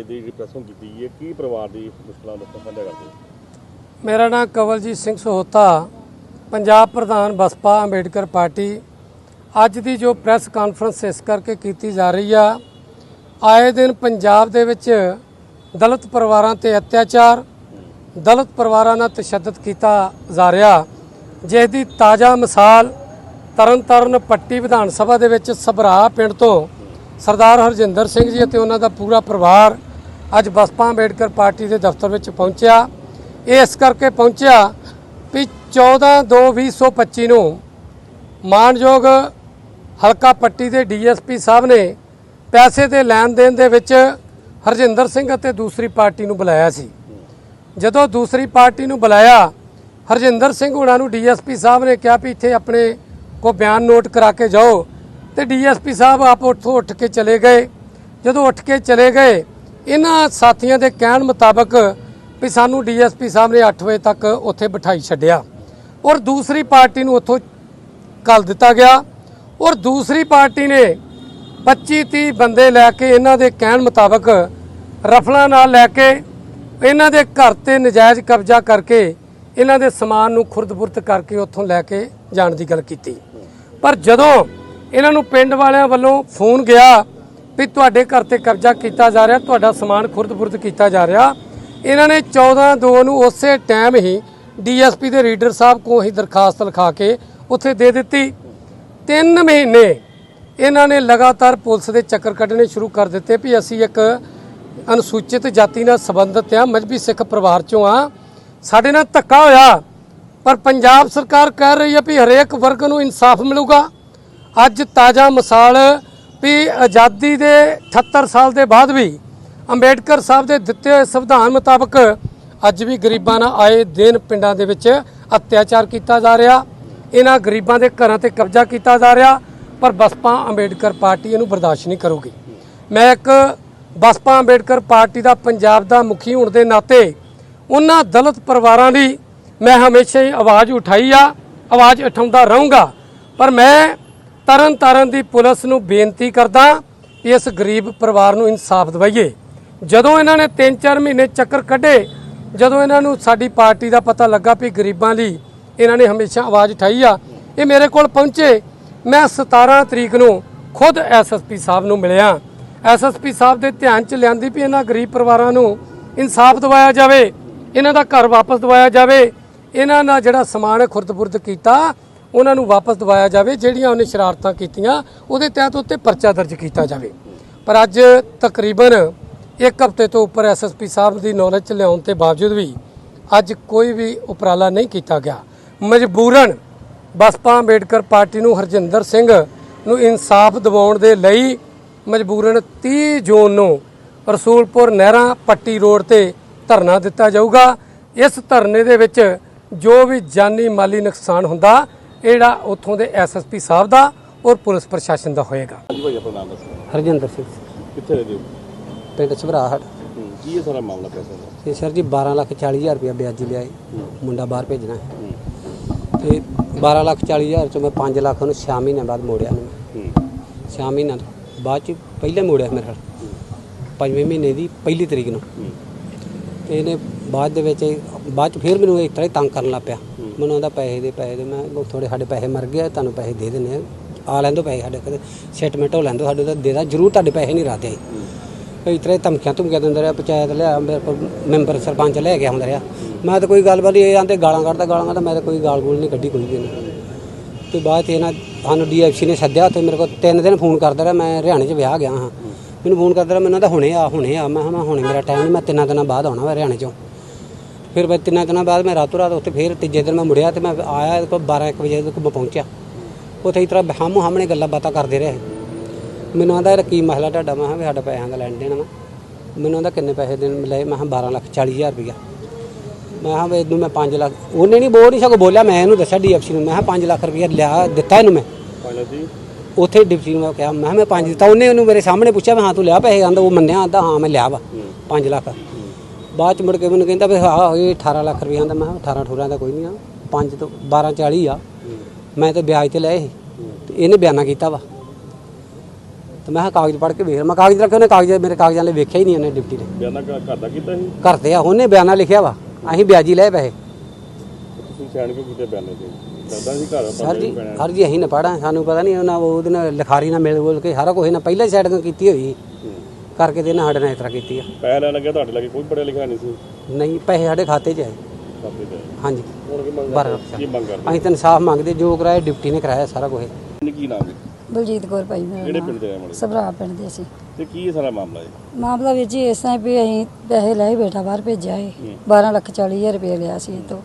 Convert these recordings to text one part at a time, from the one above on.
ਅੱਜ ਦੀ ਜਿਹੜੀ ਪ੍ਰੈਸ ਕੀਤੀ ਗਈ ਹੈ, ਕੀ ਪਰਿਵਾਰ ਦੀ ਮੁਸ਼ਕਲਾਂ ਦਾ ਸਾਂਝਾ ਕਰਦੇ ਹੋ? ਮੇਰਾ ਨਾਮ ਕਵਲਜੀਤ ਸਿੰਘ ਸਹੋਤਾ, ਪੰਜਾਬ ਪ੍ਰਧਾਨ ਬਸਪਾ ਅੰਬੇਡਕਰ ਪਾਰਟੀ। ਅੱਜ ਦੀ ਜੋ ਪ੍ਰੈਸ ਕਾਨਫਰੰਸ ਇਸ ਕਰਕੇ ਕੀਤੀ ਜਾ ਰਹੀ ਆ, ਆਏ ਦਿਨ ਪੰਜਾਬ ਦੇ ਵਿੱਚ ਦਲਿਤ ਪਰਿਵਾਰਾਂ ਤੇ ਅਤਿਆਚਾਰ, ਦਲਿਤ ਪਰਿਵਾਰਾਂ ਨਾਲ ਤਸ਼ੱਦਦ ਕੀਤਾ ਜਾ ਰਿਹਾ, ਜਿਸ ਦੀ ਤਾਜ਼ਾ ਮਿਸਾਲ ਤਰਨਤਾਰਨ ਪੱਟੀ ਵਿਧਾਨ ਸਭਾ ਦੇ ਵਿੱਚ ਸਭਰਾ ਪਿੰਡ ਤੋਂ ਸਰਦਾਰ ਹਰਜਿੰਦਰ ਸਿੰਘ ਜੀ ਅਤੇ ਉਹਨਾਂ ਦਾ ਪੂਰਾ ਪਰਿਵਾਰ ਅੱਜ ਬਸਪਾ ਅੰਬੇਡਕਰ ਪਾਰਟੀ ਦੇ ਦਫ਼ਤਰ ਵਿੱਚ ਪਹੁੰਚਿਆ। ਇਹ ਇਸ ਕਰਕੇ ਪਹੁੰਚਿਆ ਵੀ 14 2 2025 ਨੂੰ ਮਾਨਯੋਗ ਹਲਕਾ ਪੱਟੀ ਦੇ ਡੀਐਸਪੀ ਸਾਹਿਬ ਨੇ ਪੈਸੇ ਦੇ ਲੈਣ ਦੇਣ ਦੇ ਵਿੱਚ ਹਰਜਿੰਦਰ ਸਿੰਘ ਅਤੇ ਦੂਸਰੀ ਪਾਰਟੀ ਨੂੰ ਬੁਲਾਇਆ ਸੀ। ਜਦੋਂ ਦੂਸਰੀ ਪਾਰਟੀ ਨੂੰ ਬੁਲਾਇਆ, ਹਰਜਿੰਦਰ ਸਿੰਘ ਹੁਣਾਂ ਨੂੰ ਡੀਐਸਪੀ ਸਾਹਿਬ ਨੇ ਕਿਹਾ ਵੀ ਇੱਥੇ ਆਪਣੇ ਕੋ ਬਿਆਨ ਨੋਟ ਕਰਾ ਕੇ ਜਾਓ ਤੇ ਡੀਐਸਪੀ ਸਾਹਿਬ ਆਪ ਉੱਥੋਂ ਉੱਠ ਕੇ ਚਲੇ ਗਏ। ਜਦੋਂ ਉੱਠ ਕੇ ਚਲੇ ਗਏ ਇਹਨਾਂ ਸਾਥੀਆਂ ਦੇ ਕਹਿਣ ਮੁਤਾਬਕ ਵੀ ਸਾਨੂੰ ਡੀਐਸਪੀ ਸਾਹਿਬ ਨੇ 8 ਵਜੇ ਤੱਕ ਉੱਥੇ ਬਿਠਾਈ ਛੱਡਿਆ। ਔਰ ਦੂਸਰੀ ਪਾਰਟੀ ਨੂੰ ਉੱਥੋਂ ਕੱਲ ਦਿੱਤਾ ਗਿਆ। ਔਰ ਦੂਸਰੀ ਪਾਰਟੀ ਨੇ 25 30 ਬੰਦੇ ਲੈ ਕੇ ਇਹਨਾਂ ਦੇ ਕਹਿਣ ਮੁਤਾਬਕ ਰਫਲਾਂ ਨਾਲ ਲੈ ਕੇ ਇਹਨਾਂ ਦੇ ਘਰ ਤੇ ਨਜਾਇਜ਼ ਕਬਜ਼ਾ ਕਰਕੇ ਇਹਨਾਂ ਦੇ ਸਮਾਨ ਨੂੰ ਖੁਰਦ-ਬੁਰਦ ਕਰਕੇ ਉੱਥੋਂ ਲੈ ਕੇ ਜਾਣ ਦੀ ਗੱਲ ਕੀਤੀ। ਪਰ ਜਦੋਂ ਇਹਨਾਂ ਨੂੰ ਪਿੰਡ ਵਾਲਿਆਂ ਵੱਲੋਂ ਫੋਨ ਗਿਆ ਵੀ ਤੁਹਾਡੇ ਘਰ ਤੇ ਕਬਜ਼ਾ ਕੀਤਾ ਜਾ ਰਿਹਾ, ਤੁਹਾਡਾ ਸਮਾਨ ਖੁਰਦ-ਬੁਰਦ ਕੀਤਾ ਜਾ ਰਿਹਾ। ਇਹਨਾਂ ਨੇ 14 2 ਨੂੰ ਉਸੇ ਟਾਈਮ ਹੀ ਡੀਐਸਪੀ ਦੇ ਰੀਡਰ ਸਾਹਿਬ ਕੋਲ ਹੀ ਦਰਖਾਸਤ ਲਿਖਾ ਕੇ ਉੱਥੇ ਦੇ ਦਿੱਤੀ। ਤਿੰਨ ਮਹੀਨੇ ਇਹਨਾਂ ਨੇ ਲਗਾਤਾਰ ਪੁਲਿਸ ਦੇ ਚੱਕਰ ਕੱਢਣੇ ਸ਼ੁਰੂ ਕਰ ਦਿੱਤੇ ਵੀ ਅਸੀਂ ਇੱਕ ਅਨੁਸੂਚਿਤ ਜਾਤੀ ਨਾਲ ਸੰਬੰਧਿਤ ਆ ਮਜਬੀ ਸਿੱਖ ਪਰਿਵਾਰ ਚੋਂ ਆ ਸਾਡੇ ਨਾਲ ਧੱਕਾ ਹੋਇਆ, ਪਰ ਪੰਜਾਬ ਸਰਕਾਰ ਕਹਿ ਰਹੀ ਹੈ ਵੀ ਹਰੇਕ ਵਰਗ ਨੂੰ ਇਨਸਾਫ ਮਿਲੂਗਾ। ਅੱਜ ਤਾਜ਼ਾ ਮਿਸਾਲ ਵੀ ਆਜ਼ਾਦੀ ਦੇ 78 ਸਾਲ ਦੇ ਬਾਅਦ ਵੀ ਅੰਬੇਡਕਰ ਸਾਹਿਬ ਦੇ ਦਿੱਤੇ ਹੋਏ ਸੰਵਿਧਾਨ ਮੁਤਾਬਕ ਅੱਜ ਵੀ ਗਰੀਬਾਂ ਨਾਲ ਆਏ ਦਿਨ ਪਿੰਡਾਂ ਦੇ ਵਿੱਚ ਅਤਿਆਚਾਰ ਕੀਤਾ ਜਾ ਰਿਹਾ, ਇਹਨਾਂ ਗਰੀਬਾਂ ਦੇ ਘਰਾਂ ਤੇ ਕਬਜ਼ਾ ਕੀਤਾ ਜਾ ਰਿਹਾ, ਪਰ ਬਸਪਾ ਅੰਬੇਡਕਰ ਪਾਰਟੀ ਇਹਨੂੰ ਬਰਦਾਸ਼ਤ ਨਹੀਂ ਕਰੂਗੀ। ਮੈਂ ਇੱਕ ਬਸਪਾ ਅੰਬੇਡਕਰ ਪਾਰਟੀ ਦਾ ਪੰਜਾਬ ਦਾ ਮੁਖੀ ਹੋਣ ਦੇ ਨਾਤੇ ਉਹਨਾਂ ਦਲਿਤ ਪਰਿਵਾਰਾਂ ਦੀ ਮੈਂ ਹਮੇਸ਼ਾ ਹੀ ਆਵਾਜ਼ ਉਠਾਈ ਆ, ਆਵਾਜ਼ ਉਠਾਉਂਦਾ ਰਹੂੰਗਾ, ਪਰ ਮੈਂ ਤਰਨ ਤਾਰਨ ਦੀ ਪੁਲਿਸ ਨੂੰ ਬੇਨਤੀ ਕਰਦਾ ਕਿ ਇਸ ਗਰੀਬ ਪਰਿਵਾਰ ਨੂੰ ਇਨਸਾਫ ਦਿਵਾਈਏ। ਜਦੋਂ ਇਹਨਾਂ ਨੇ 3-4 ਮਹੀਨੇ ਚੱਕਰ ਕੱਢੇ, ਜਦੋਂ ਇਹਨਾਂ ਨੂੰ ਸਾਡੀ ਪਾਰਟੀ ਦਾ ਪਤਾ ਲੱਗਾ ਵੀ ਗਰੀਬਾਂ ਲਈ ਇਹਨਾਂ ਨੇ ਹਮੇਸ਼ਾ ਆਵਾਜ਼ ਉਠਾਈ ਆ, ਇਹ ਮੇਰੇ ਕੋਲ ਪਹੁੰਚੇ। ਮੈਂ 17 ਤਰੀਕ ਨੂੰ ਖੁਦ ਐਸਐਸਪੀ ਸਾਹਿਬ ਨੂੰ ਮਿਲਿਆ। ਐਸਐਸਪੀ ਸਾਹਿਬ ਦੇ ਧਿਆਨ ਚ ਲਿਆਂਦੀ ਵੀ ਇਹਨਾਂ ਗਰੀਬ ਪਰਿਵਾਰਾਂ ਨੂੰ ਇਨਸਾਫ ਦਿਵਾਇਆ ਜਾਵੇ, ਇਹਨਾਂ ਦਾ ਘਰ ਵਾਪਸ ਦਿਵਾਇਆ ਜਾਵੇ। ਇਹਨਾਂ ਦਾ ਜਿਹੜਾ ਸਮਾਨ ਹੈ ਖੁਰਦ-ਬੁਰਦ ਕੀਤਾ ਉਹਨਾਂ ਨੂੰ ਵਾਪਸ ਦਿਵਾਇਆ ਜਾਵੇ, ਜਿਹੜੀਆਂ ਉਹਨੇ ਸ਼ਰਾਰਤਾਂ ਕੀਤੀਆਂ, ਉਹਦੇ ਤਹਿਤ ਉੱਤੇ ਪਰਚਾ ਦਰਜ ਕੀਤਾ ਜਾਵੇ। ਪਰ ਅੱਜ ਤਕਰੀਬਨ ਇੱਕ ਹਫ਼ਤੇ ਤੋਂ ਉੱਪਰ ਐਸਐਸਪੀ ਸਾਹਿਬ ਦੀ ਨੌਲੇਜ ਚ ਲਿਆਉਣ ਤੇ ਬਾਵਜੂਦ ਵੀ ਅੱਜ ਕੋਈ ਵੀ ਉਪਰਾਲਾ ਨਹੀਂ ਕੀਤਾ ਗਿਆ। ਮਜਬੂਰਨ ਬਸਪਾ ਅੰਬੇਡਕਰ ਪਾਰਟੀ ਨੂੰ ਹਰਜਿੰਦਰ ਸਿੰਘ ਨੂੰ ਇਨਸਾਫ ਦਿਵਾਉਣ ਦੇ ਲਈ ਮਜਬੂਰਨ 30 ਜੂਨ ਨੂੰ ਰਸੂਲਪੁਰ ਨਹਿਰਾਂ ਪੱਟੀ ਰੋਡ ਤੇ ਧਰਨਾ ਦਿੱਤਾ ਜਾਊਗਾ। ਇਸ ਧਰਨੇ ਦੇ ਵਿੱਚ ਜੋ ਵੀ ਜਾਨੀ ਮਾਲੀ ਨੁਕਸਾਨ ਹੁੰਦਾ ਇਹ ਜਿਹੜਾ ਉੱਥੋਂ ਦੇ ਐਸਐਸਪੀ ਸਾਹਿਬ ਦਾ ਔਰ ਪੁਲਿਸ ਪ੍ਰਸ਼ਾਸਨ ਦਾ ਹੋਏਗਾ। ਹਾਂਜੀ ਭਾਈ ਆਪਣਾ ਨਾਮ ਦੱਸੋ। ਹਰਜਿੰਦਰ ਸਿੰਘ। ਕਿੱਥੇ ਰਹਿੰਦੇ ਹੋ? ਪਿੰਡ ਸਭਰਾਹਟ ਹੂੰ, ਕੀ ਹੈ ਸਾਰਾ ਮਾਮਲਾ ਪੈਸੇ ਦਾ ਤੇ ਸਰ ਜੀ 12 ਲੱਖ 40 ਹਜ਼ਾਰ ਰੁਪਇਆ ਵਿਆਜੀ ਲਿਆ ਸੀ ਮੁੰਡਾ ਬਾਹਰ ਭੇਜਣਾ ਹੈ। ਹੂੰ, ਤੇ 12 ਲੱਖ 40 ਹਜ਼ਾਰ ਚੋਂ ਮੈਂ 5 ਲੱਖ ਉਹਨੂੰ 6 ਮਹੀਨਿਆਂ ਬਾਅਦ ਮੋੜਿਆ ਨੂੰ ਹੂੰ, 6 ਮਹੀਨਿਆਂ ਤੋਂ ਬਾਅਦ ਚ ਪਹਿਲੇ ਮੋੜਿਆ ਮੇਰੇ ਨਾਲ। ਪੰਜਵੇਂ ਮਹੀਨੇ ਦੀ ਪਹਿਲੀ ਤਰੀਕ ਨੂੰ। ਹੂੰ, ਤੇ ਇਹਨੇ ਬਾਅਦ ਦੇ ਵਿੱਚ ਬਾਅਦ ਚ ਫਿਰ ਮੈਨੂੰ ਇਸ ਤਰ੍ਹਾਂ ਹੀ ਤੰਗ ਕਰਨ ਲੱਗ ਪਿਆ। ਮੈਨੂੰ ਉਹਦਾ ਪੈਸੇ ਦੇ ਪੈਸੇ ਦੇ। ਮੈਂ ਕਿਹਾ ਥੋੜੇ ਸਾਡੇ ਪੈਸੇ ਮਰ ਗਏ ਆ, ਤੁਹਾਨੂੰ ਪੈਸੇ ਦੇ ਦਿੰਦੇ ਆ। ਆ ਲੈਂਦੋ ਪੈਸੇ ਸਾਡੇ ਕਦੇ ਸੈਟਲਮੈਂਟ ਹੋ ਲੈਂਦੋ ਸਾਡੇ ਦੇ ਦਾ। ਜ਼ਰੂਰ ਤੁਹਾਡੇ ਪੈਸੇ ਨਹੀਂ ਰਾਦੇ ਇਸ ਤਰ੍ਹਾਂ ਹੀ ਧਮਕੀਆਂ ਧਮਕੀਆਂ ਦਿੰਦਾ ਰਿਹਾ ਪੰਚਾਇਤ ਲਿਆ ਮੇਰੇ ਕੋਲ ਮੈਂਬਰ ਸਰਪੰਚ ਲੈ ਕੇ ਆਉਂਦਾ ਰਿਹਾ। ਮੈਂ ਤਾਂ ਕੋਈ ਗੱਲਬਾਤ ਨਹੀਂ ਇਹ ਆਂਦੇ ਗਾਲਾਂ ਕੱਢਦਾ ਗਾਲਾਂ ਕੱਢਦਾ ਮੈਂ ਤਾਂ ਕੋਈ ਗਾਲ ਗੂਲ ਨਹੀਂ ਕੱਢੀ ਕੋਈ ਵੀ ਨਹੀਂ ਤੇ ਬਾਅਦ 'ਚ ਇਹਨਾਂ ਸਾਨੂੰ ਡੀਐਫਸੀ ਨੇ ਸੱਦਿਆ ਤੇ ਮੇਰੇ ਕੋਲ ਤਿੰਨ ਦਿਨ ਫੋਨ ਕਰਦਾ ਰਿਹਾ ਮੈਂ ਹਰਿਆਣੇ 'ਚ ਵਿਆਹ ਗਿਆ ਹਾਂ। ਮੈਨੂੰ ਫੋਨ ਕਰਦਾ ਰਿਹਾ ਮੈਨੂੰ ਤਾਂ ਹੁਣੇ ਆ ਹੁਣੇ ਆ। ਮੈਂ ਕਿਹਾ ਮੈਂ ਹੁਣੇ ਮੇਰਾ ਟਾਈਮ ਨਹੀਂ ਮੈਂ ਤਿੰਨਾਂ ਦਿਨਾਂ ਬਾਅਦ ਆਉਣਾ ਵਾ ਹਰਿਆਣੇ 'ਚੋਂ। ਫਿਰ ਮੈਂ ਤਿੰਨਾਂ ਦਿਨਾਂ ਬਾਅਦ ਮੈਂ ਰਾਤੋਂ ਰਾਤ ਉੱਥੇ ਫਿਰ ਤੀਜੇ ਦਿਨ ਮੈਂ ਮੁੜਿਆ ਤੇ ਮੈਂ ਆਇਆ ਕੋਲ 12 1 ਵਜੇ ਤੱਕ ਮੈਂ ਪਹੁੰਚਿਆ। ਉੱਥੇ ਇਸ ਤਰ੍ਹਾਂ ਹਮ ਸਾਹਮਣੇ ਗੱਲਾਂ ਬਾਤਾਂ ਕਰਦੇ ਰਹੇ। ਮੈਨੂੰ ਆਂਦਾ ਇਹ ਕੀ ਮਸਲਾ ਤੁਹਾਡਾ? ਮੈਂ ਕਿਹਾ ਵੀ ਸਾਡਾ ਪੈਸਿਆਂ ਦਾ ਲੈਣ ਦੇਣਾ ਵਾ। ਮੈਨੂੰ ਆਂਦਾ ਕਿੰਨੇ ਪੈਸੇ ਦੇਣ ਲਏ ਮੈਂ ਕਿਹਾ 12 ਲੱਖ 40 ਹਜ਼ਾਰ ਰੁਪਇਆ ਮੈਂ ਕਿਹਾ ਵੀ ਇਹਨੂੰ ਮੈਂ 5 ਲੱਖ ਉਹਨੇ ਨਹੀਂ ਬੋਲ ਨਹੀਂ ਸਗੋਂ ਬੋਲਿਆ ਮੈਂ ਇਹਨੂੰ ਦੱਸਿਆ ਡੀਐਫਸੀ ਨੂੰ। ਮੈਂ ਕਿਹਾ 5 ਲੱਖ ਰੁਪਇਆ ਲਿਆ ਦਿੱਤਾ ਇਹਨੂੰ ਮੈਂ। ਉੱਥੇ ਡਿਪਟੀ ਨੂੰ ਮੈਂ ਕਿਹਾ ਮੈਂ ਮੈਂ 5 ਦਿੱਤਾ। ਉਹਨੇ ਉਹਨੂੰ ਮੇਰੇ ਸਾਹਮਣੇ ਪੁੱਛਿਆ ਵੀ ਹਾਂ ਤੂੰ ਲਿਆ ਪੈਸੇ ਆਂਦਾ ਉਹ ਮੰਨਿਆ ਆਂਦਾ ਹਾਂ ਮੈਂ ਲਿਆ ਵਾ। 5 ਲੱਖ। ਬਾਅਦ ਚ ਮੁੜ ਕੇ ਮੈਨੂੰ ਕਹਿੰਦਾ ਵੀ ਹਾਂ ਇਹ 18 ਲੱਖ ਰੁਪਇਆ ਆਂਦਾ ਮੈਂ ਕਿਹਾ 18 ਠੋਰਾਂ ਦਾ ਕੋਈ ਨਹੀਂ ਆ। 5 ਤੋਂ 12 40 ਆ। ਮੈਂ ਤੇ ਵਿਆਜ ਤੇ ਲਏ ਸੀ। ਤੇ ਇਹਨੇ ਬਿਆਨਾ ਕੀਤਾ ਵਾ। ਤੇ ਮੈਂ ਕਿਹਾ ਕਾਗਜ਼ ਪੜ੍ਹ ਕੇ ਵੇਖ ਮੈਂ ਕਾਗਜ਼ ਰੱਖੇ ਉਹਨੇ ਕਾਗਜ਼ ਮੇਰੇ ਕਾਗਜ਼ਾਂ ਲਈ ਵੇਖਿਆ ਹੀ ਨਹੀਂ ਉਹਨੇ ਡਿਪਟੀ ਨੇ ਬਿਆਨਾ ਘ- ਘਰ ਦਾ ਕੀਤਾ ਸੀ? ਘਰ ਤੇ ਆ ਉਹਨੇ ਬਿਆਨਾ ਲਿਖਿਆ ਵਾ। ਅਸੀਂ ਵਿਆਜੀ ਲਏ ਪੈਸੇ। ਤੁਸੀਂ ਸਿਆਣ ਕਿਉਂ ਕੀਤੇ ਬਿਆਨੇ ਤੇ? ਲੱਗਦਾ ਸੀ ਘਰ ਸਰ ਜੀ ਸਰ ਜੀ ਅਸੀਂ ਨਾ ਪੜਾਂ ਸਾਨੂੰ ਪਤਾ ਨਹੀਂ ਉਹਨਾਂ ਉਹਦੇ ਨਾਲ ਲਿਖਾਰੀ ਨਾਲ ਮਿਲ ਬੋਲ ਕੇ ਸਾਰਾ ਕੁਝ ਇਹਨਾਂ ਪਹਿਲਾਂ ਹੀ ਸੈਟਿੰਗ ਕੀਤੀ ਹੋਈ ਹੂੰ। ਕਰਕੇ ਇਹਨਾਂ ਸਾਡੇ ਨਾਲ ਇਸ ਤਰ੍ਹਾਂ ਕੀਤੀ ਆ। ਪੈਸੇ ਲੈਣ ਲੱਗਿਆ ਤੁਹਾਡੇ ਲੱਗੇ ਕੋਈ ਪੜਿਆ ਲਿਖਿਆ ਨਹੀਂ ਸੀ? ਨਹੀਂ ਪੈਸੇ ਸਾਡੇ ਖਾਤੇ 'ਚ ਆਏ ਖਾਤੇ ਹਾਂਜੀ। ਹੁਣ ਕੀ ਮੰਗ ਬਾਰਾਂ ਕੀ ਮੰਗ ਕਰਦੇ? ਅਸੀਂ ਤਾਂ ਇਨਸਾਫ ਮੰਗਦੇ ਜੋ ਕਰਾਇਆ ਡਿਪਟੀ ਨੇ ਕਰਾਇਆ ਸਾਰਾ ਕੁਝ ਨੇ ਕੀ ਨਾਮ ਹੈ? ਬਲਜੀਤ ਕੌਰ ਭਾਈ ਮੇਰਾ ਕਿਹੜੇ ਨਾਮ। ਪਿੰਡ ਦੇ ਰਹਿਣ ਵਾਲੇ? ਸਭਰਾ ਪਿੰਡ ਦੇ ਸੀ ਤੇ ਕੀ ਇਹ ਸਾਰਾ ਮਾਮਲਾ ਹੈ? ਮਾਮਲਾ ਵੀਰ ਜੀ ਇਸ ਤਰ੍ਹਾਂ ਵੀ ਅਸੀਂ ਪੈਸੇ ਲਏ ਬੇਟਾ ਬਾਹਰ ਭੇਜਿਆ ਸੀ। 12 ਲੱਖ 40 ਹਜ਼ਾਰ ਰੁਪਏ ਲਿਆ ਸੀ ਇਹ ਤੋਂ।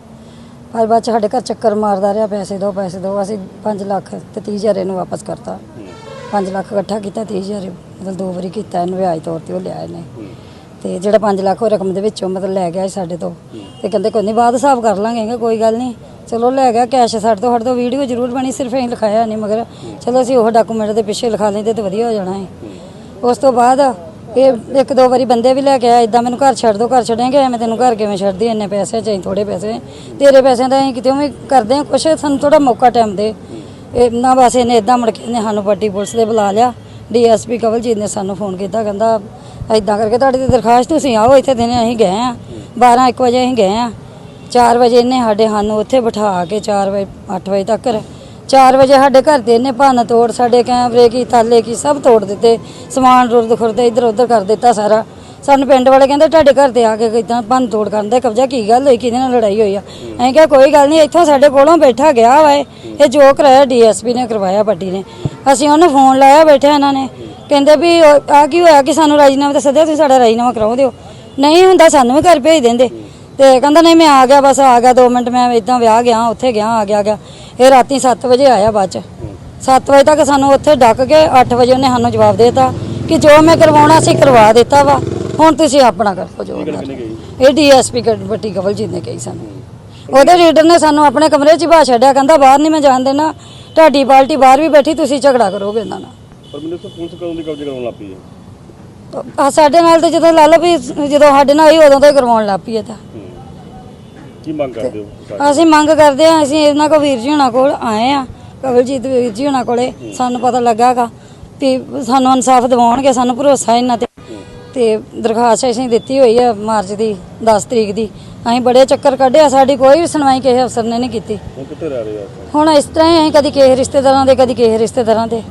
ਪਰ ਬਾਅਦ 'ਚ ਸਾਡੇ ਘਰ ਚੱਕਰ ਮਾਰਦਾ ਰਿਹਾ ਪੈਸੇ ਦਿਓ ਪੈਸੇ ਦਿਓ ਅਸੀਂ 5 ਲੱਖ ਤੇ 30 ਹਜ਼ਾਰ ਇਹਨੂੰ ਵਾਪਸ ਕਰਤਾ। ਹੂੰ। 5 ਲੱਖ ਇਕੱਠਾ ਕੀਤਾ 30 ਹਜ਼ਾਰ। ਮਤਲਬ ਦੋ ਵਾਰੀ ਕੀਤਾ ਇਹਨੂੰ ਵਿਆਜ ਤੌਰ ਤੇ ਉਹ ਲਿਆ ਇਹਨੇ। ਹੂੰ ਤੇ ਜਿਹੜਾ 5 ਲੱਖ ਉਹ ਰਕਮ ਦੇ ਵਿੱਚੋਂ ਮਤਲਬ ਲੈ ਗਿਆ ਸੀ ਸਾਡੇ ਤੋਂ। ਤੇ ਕਹਿੰਦੇ ਕੋਈ ਨਹੀਂ ਬਾਅਦ ਹਿਸਾਬ ਕਰ ਲਾਂਗੇ। ਕੋਈ ਗੱਲ ਨਹੀਂ ਚਲੋ ਲੈ ਗਿਆ ਕੈਸ਼ ਸਾਡੇ ਤੋਂ ਸਾਡੇ ਤੋਂ ਵੀਡੀਓ ਜ਼ਰੂਰ ਬਣੀ, ਸਿਰਫ ਅਸੀਂ ਲਿਖਾਇਆ ਨਹੀਂ ਮਗਰ। ਚਲੋ ਅਸੀਂ ਉਹ ਡਾਕੂਮੈਂਟ ਦੇ ਪਿੱਛੇ ਲਿਖਾ ਲੈਂਦੇ ਤੇ ਵਧੀਆ ਹੋ ਜਾਣਾ ਹੈ ਉਸ ਤੋਂ ਬਾਅਦ ਇਹ ਇੱਕ ਦੋ ਵਾਰੀ ਬੰਦੇ ਵੀ ਲੈ ਕੇ ਆਇਆ ਇਦਾਂ ਮੈਨੂੰ ਘਰ ਛੱਡ ਦੋ, ਘਰ ਛੱਡਾਂਗੇ ਐਵੇਂ ਤੈਨੂੰ ਘਰ ਕਿਵੇਂ ਛੱਡਦੀ ਇੰਨੇ ਪੈਸੇ ਚਾਹੀ ਥੋੜੇ ਪੈਸੇ। ਤੇਰੇ ਪੈਸਿਆਂ ਦਾ ਅਸੀਂ ਕਿਤੇ ਵੀ ਕਰਦੇ ਹਾਂ ਕੁਛ, ਸਾਨੂੰ ਥੋੜਾ ਮੌਕਾ ਟਾਈਮ ਦੇ। ਇਹ ਨਾ ਬਸ ਇਹਨੇ ਇਦਾਂ ਮੁੜ ਕੇ ਇਹਨੇ ਸਾਨੂੰ ਪੱਟੀ ਪੁਲਿਸ ਦੇ ਬੁਲਾ ਲਿਆ। ਡੀਐਸਪੀ ਕਵਲਜੀਤ ਨੇ ਸਾਨੂੰ ਫੋਨ ਕੀਤਾ, ਕਹਿੰਦਾ ਇਦਾਂ ਕਰਕੇ ਤੁਹਾਡੀ ਤੇ ਦਰਖਾਸਤ ਤੁਸੀਂ ਆਓ, ਇੱਥੇ ਦਿਨੇ ਅਸੀਂ ਗਏ ਆ 12 1 ਵਜੇ ਅਸੀਂ ਗਏ ਆ 4 ਵਜੇ ਇਹਨੇ ਸਾਡੇ ਸਾਨੂੰ ਉੱਥੇ ਬਿਠਾ ਕੇ 4 ਵਜੇ 8 ਵਜੇ ਤੱਕ 4 ਵਜੇ ਸਾਡੇ ਘਰ ਦੇ ਇਹਨੇ ਭੰਨ ਤੋੜ ਸਾਡੇ ਕੈਮਰੇ ਕੀ, ਥੱਲੇ ਕੀ, ਸਭ ਤੋੜ ਦਿੱਤੇ, ਸਮਾਨ ਰੁਰਦ ਖੁਰਦੇ ਇੱਧਰ ਉੱਧਰ ਕਰ ਦਿੱਤਾ ਸਾਰਾ। ਸਾਨੂੰ ਪਿੰਡ ਵਾਲੇ ਕਹਿੰਦੇ ਤੁਹਾਡੇ ਘਰ ਤੇ ਆ ਕੇ ਇਦਾਂ ਭੰਨ ਤੋੜ ਕਰਨ ਦਾ ਕਬਜ਼ਾ, ਕੀ ਗੱਲ ਹੋਈ, ਕਿਹਦੇ ਨਾਲ ਲੜਾਈ ਹੋਈ ਆ? ਅਸੀਂ ਕਿਹਾ ਕੋਈ ਗੱਲ ਨਹੀਂ, ਇੱਥੋਂ ਸਾਡੇ ਕੋਲੋਂ ਬੈਠਾ ਗਿਆ ਵਾ ਇਹ। ਇਹ ਜੋ ਕਰਾਇਆ ਡੀਐਸਪੀ ਨੇ, ਕਰਵਾਇਆ ਵੱਡੀ ਨੇ। ਅਸੀਂ ਉਹਨੂੰ ਫੋਨ ਲਾਇਆ ਬੈਠੇ ਇਹਨਾਂ ਨੇ। ਕਹਿੰਦੇ ਵੀ ਆ ਕੀ ਹੋਇਆ ਕਿ ਸਾਨੂੰ ਰਾਜੀਨਾਮਾ ਤਾਂ ਸੱਦਿਆ ਤੁਸੀਂ ਸਾਡਾ ਰਾਜੀਨਾਮਾ ਕਰਾਓ ਦਿਓ। ਨਹੀਂ ਹੁੰਦਾ ਸਾਨੂੰ ਵੀ ਘਰ ਭੇਜ ਦਿੰਦੇ। ਤੇ ਕਹਿੰਦਾ ਨਹੀਂ ਮੈਂ ਆ ਗਿਆ ਬਸ ਆ ਗਿਆ 2 ਮਿੰਟ ਮੈਂ ਇਦਾਂ ਵਿਆਹ ਗਿਆ ਉੱਥੇ ਗਿਆ ਆ ਗਿਆ ਗਿਆ। ਇਹ ਰਾਤੀ 7 ਵਜੇ ਆਇਆ ਬਾਅਦ ਚ। 7 ਵਜੇ ਤੱਕ ਸਾਨੂੰ ਉੱਥੇ ਡੱਕ ਕੇ 8 ਵਜੇ ਉਹਨੇ ਸਾਨੂੰ ਜਵਾਬ ਦੇਤਾ ਕਿ ਜੋ ਮੈਂ ਕਰਵਾਉਣਾ ਸੀ ਕਰਵਾ ਦਿੱਤਾ ਵਾ। ਹੁਣ ਤੁਸੀਂ ਆਪਣਾ ਕਰੋ ਜੋ ਇਹ ਡੀਐਸਪੀ ਵੱਟੀ ਕਵਲਜੀਤ ਨੇ ਕਹੀ ਸਾਨੂੰ। ਉਹਦੇ ਲੀਡਰ ਨੇ ਸਾਨੂੰ ਆਪਣੇ ਕਮਰੇ 'ਚ ਹੀ ਬਾਹਰ ਛੱਡਿਆ। ਕਹਿੰਦਾ ਬਾਹਰ ਨਹੀਂ ਮੈਂ ਜਾਣ ਦੇਣਾ। ਤੁਹਾਡੀ ਪਾਰਟੀ ਬਾਹਰ ਵੀ ਬੈਠੀ ਤੁਸੀਂ ਝਗੜਾ ਕਰੋਗੇ ਇਹਨਾਂ ਨਾਲ। ਪਰ ਮੈਨੂੰ ਤਾਂ ਪੁਲਿਸ ਕਦੋਂ ਦੀ ਕਬਜ਼ੇ ਕਰਾਉਣ ਲੱਗ ਪਈ ਹੈ। ਆ ਸਾਡੇ ਨਾਲ ਤੇ ਜਦੋਂ ਲਾ ਲਓ ਵੀ ਜਦੋਂ ਸਾਡੇ ਨਾਲ ਹੀ ਉਦੋਂ ਤੋਂ ਹੀ ਕਰਵਾਉਣ ਲੱਗ ਪਈ ਇਹ ਤਾਂ। ਹੂੰ। ਕੀ ਮੰਗ ਕਰਦੇ ਹੋ ਅਸੀਂ ਮੰਗ ਕਰਦੇ ਹਾਂ ਅਸੀਂ ਇਹਨਾਂ ਕੋ ਵੀਰ ਜੀ ਹੁਣਾਂ ਕੋਲ ਆਏ ਆ ਕਵਲਜੀਤ ਵੀਰ ਜੀ ਹੁਣਾਂ ਕੋਲੇ ਸਾਨੂੰ ਪਤਾ ਲੱਗਾਗਾ ਵੀ ਸਾਨੂੰ ਇਨਸਾਫ ਦਿਵਾਉਣਗੇ ਸਾਨੂੰ ਭਰੋਸਾ ਇਹਨਾਂ ਤੇ। ਤੇ ਦਰਖਾਸਤ ਅਸੀਂ ਦਿੱਤੀ ਹੋਈ ਆ ਮਾਰਚ ਦੀ 10 ਤਰੀਕ ਦੀ ਅਸੀਂ ਬੜੇ ਚੱਕਰ ਕੱਢਿਆ ਸਾਡੀ ਕੋਈ ਵੀ ਸੁਣਵਾਈ ਕਿਸੇ ਅਫਸਰ ਨੇ ਨਹੀਂ ਕੀਤੀ ਹੁਣ ਕਿੱਥੇ ਰਹਿ ਰਹੇ ਹੋ ਹੁਣ ਇਸ ਤਰ੍ਹਾਂ ਹੀ ਅਸੀਂ ਕਦੀ ਕਿਸੇ ਰਿਸ਼ਤੇਦਾਰਾਂ ਦੇ ਕਦੀ ਕਿਸੇ ਰਿਸ਼ਤੇਦਾਰਾਂ ਦੇ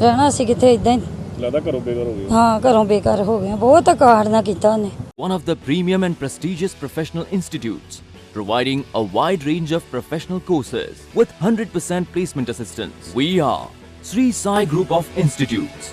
ਰਹਿਣਾ ਅਸੀਂ ਕਿੱਥੇ ਇਦਾਂ ਹੀ ਲੱਗਦਾ ਘਰੋਂ ਬੇਘਰ ਹੋ ਗਏ ਹਾਂ ਘਰੋਂ ਬੇਕਾਰ ਹੋ ਗਏ ਹਾਂ। ਬਹੁਤ ਕਾਰਡ ਨਾ ਕੀਤਾ ਉਹਨੇ one of the premium and prestigious professional institutes, providing a wide range of professional courses with 100% placement assistance. We are Sri Sai Group of Institutes,